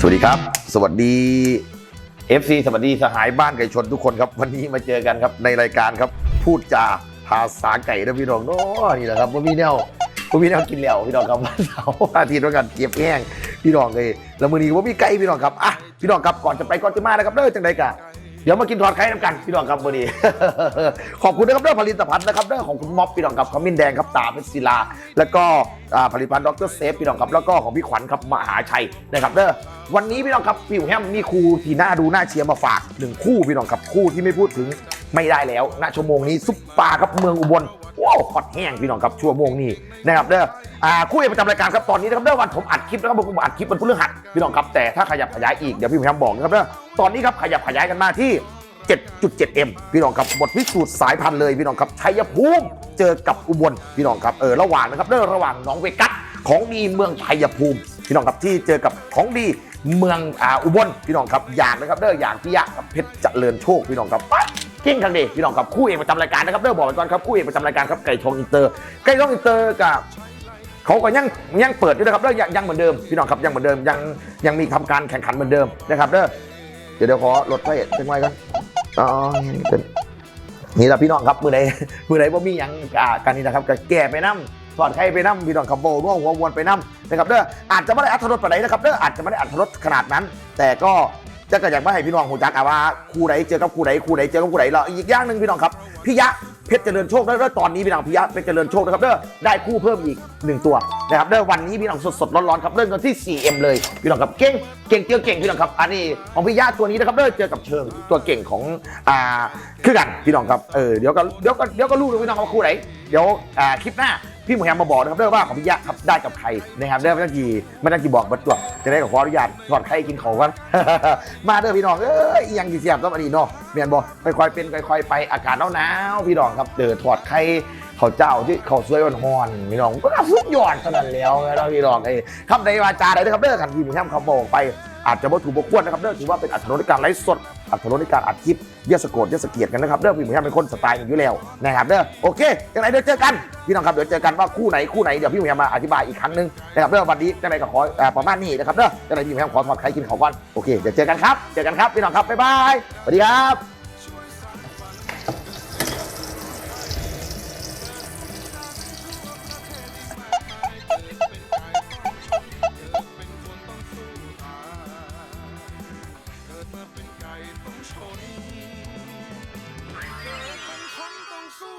สวัสดีครับ สวัสดี FC สวัสดีสหายบ้านไก่ชนทุกคนครับ วันนี้มาเจอกันครับในรายการครับ พูดจาภาษาไก่นะพี่น้องเนาะนี่แหละครับว่ามีแนวว่ามีแนวกินแล้วพี่น้องครับวันเสาร์อาทิตย์ด้วยกันเก็บแห้งพี่น้องเลยแล้วมือนี้ว่าพี่ไก่พี่น้องครับอะพี่น้องครับก่อนจะไปก่อนจะมานะครับเด้อจังไดกะ เดี๋ยวมากินทอดไข่น้ำกันพี่น้องครับมือนี้ ขอบคุณนะครับเด้องผลิตภัณฑ์นะครับเด้องของคุณม็อบพี่น้องครับขมิ้นแดงครับตาเพชรศิลา แล้วก็ผลิตภัณฑ์ดรเซฟพี่น้องครับแล้วก็ของพี่ขวัญครับมหาชัยนะครับเด้อวันนี้พี่น้องครับพี่แฮมมีครูที่น่าดูน่าเชียร์มาฝากหนึ่งคู่พี่น้องครับคู่ที่ไม่พูดถึงไม่ได้แล้วณชั่วโมงนี้ซุปปลาครับเมืองอุบลว้าวฮอตแห้งพี่น้องครับชั่วโมงนี้นะครับเด้ออ่าคู่เอกประจำรายการครับตอนนี้นะครับเด้อวันผมอัดคลิปนะครับผมอัดคลิปวันพฤหัสพี่น้องครับแต่ถ้าขยับขยายอีกเดี๋ยวพี่แฮมบอกนะครับเด้อ ตอนนี้ครับขยับขยายกันมาที่ 7.7M พี่น้องครับบทพิสูจน์สายพันธุ์เลยพี่น้องครับชัยภูมิเจอกับอุบลพี่น้องครับเออระหว่างนะครับเด้อระหว่างหน้องเวกัสของดีเมืองชัยภูมิ พี่น้องครับที่เจอกับของดีเมืองอ่าอุบลพี่น้องครับอย่างนะครับเด้ออย่างพิยะกับเพชรเจริญโชคพี่น้องครับปั๊บเก่งทางเดพี่น้องครับคู่เอกประจำรายการนะครับเด้อบอกไว้ก่อนครับคู่เอกประจำรายการครับไก่ทองอินเตอร์ไก่ทองอินเตอร์กับเขาก็ยังยังเปิดอยู่นะครับแล้วยังเหมือนเดิมพี่น้องครับยังเหมือนเดิมยังยังมีทำการแข่งขันเหมือนเดิมนะครับเด้อ เดี๋ยวเดี๋ยวขอลดไฟเล็กน้ก่อนอ๋อนี่เป็นนี่แหละพี่น้องครับมือไหนมือไหนว่ามีหยังอ่ากันนี่นะครับก็แก่ไปน้ำถอดไข่ไปน้ำพี่น้องครับโบร่วงหัววนไปน้ำนะครับเด้ออาจจะไม่ได้อัธรสปานไหนนะครับเด้ออาจจะไม่ได้อัธรสขนาดนั้น แต่ก็จะก็อยากมาให้พี่น้องหูจักอะว่าคู่ไหนเจอกับคู่ไหนคู่ไหนเจอกับคู่ไหนเราอีกอย่างหนึ่งพี่น้องครับพี่ยะ เพชรเจริญโชคแล้วตอนนี้พี่น้องพิยะเพชรเจริญโชคนะครับเด้อได้คู่เพิ่มอีกหนึ่งตัวนะครับเด้อวันนี้พี่น้องสดๆร้อนๆครับเริ่มกันที่ 4M เลยพี่น้องครับเก่งเก่งเจอเก่งพี่น้องครับอันนี้ของพิยะตัวนี้นะครับเด้อเจอกับเชิงตัวเก่งของอ่าคือกันพี่น้องครับเออเดี๋ยวก็เดี๋ยวก็เดี๋ยวก็รู้เลยพี่น้องว่าคู่ไหน ดี๋ยวคลิปหน้าพี่หมูแฮมมาบอกนะครับเด้อว่าของพี่ยะครับได้กับใครนะครับเด้อไม่ต้องกี่ไม่ต้องกี่บอกบัดตัวจะได้กับขออนุญาตถอดไข่กินเขากันมาเด้อพี่น้องเอ้ยยังกี่เสียบต้องมาดีเนาะเมียนบอกค่อยๆเป็นค่อยๆไปอากาศหนาวๆพี่น้องครับเดินถอดไข่เขาวเจ้าที่เขาวสวยอ่อนพี่น้องก็น่าสุดยอดเท่านั้นแล้วนะพี่น้องไอ้คำใดวาจาใดนะครับเด้อขันพี่หมูแฮมเขาบอกไปอาจจะบ่ถูกบ่ควรนะครับเด้อถือว่าเป็นอัตโนในการไลฟ์สด อัตโนในการอัดคลิปเยสโกดเยสเกียดกันนะครับเด้อพี่หมูแฮมเป็นคนสไตล์อย่างอยู่แล้วนะครับเด้อโอเคยังไงเดี๋ยวเจอกันพี่น้องครับเดี๋ยวเจอกันว่าคู่ไหนคู่ไหนเดี๋ยวพี่หมูแฮมมาอธิบายอีกครั้งหนึงนะครับเด้อวันนี้ยังไงก็ขอประมาณนี้นะครับเด้อยังไงพี่หมูแฮมขอถอดไข่กินเขาก่อนโอเคเดี๋ยวเจอกันครับเจอกันครับพี่น้องครับบ๊ายบายสวัสดีครับ มื่อเป็นไก่ต้องชนเกิดเป็นคนต้องสู้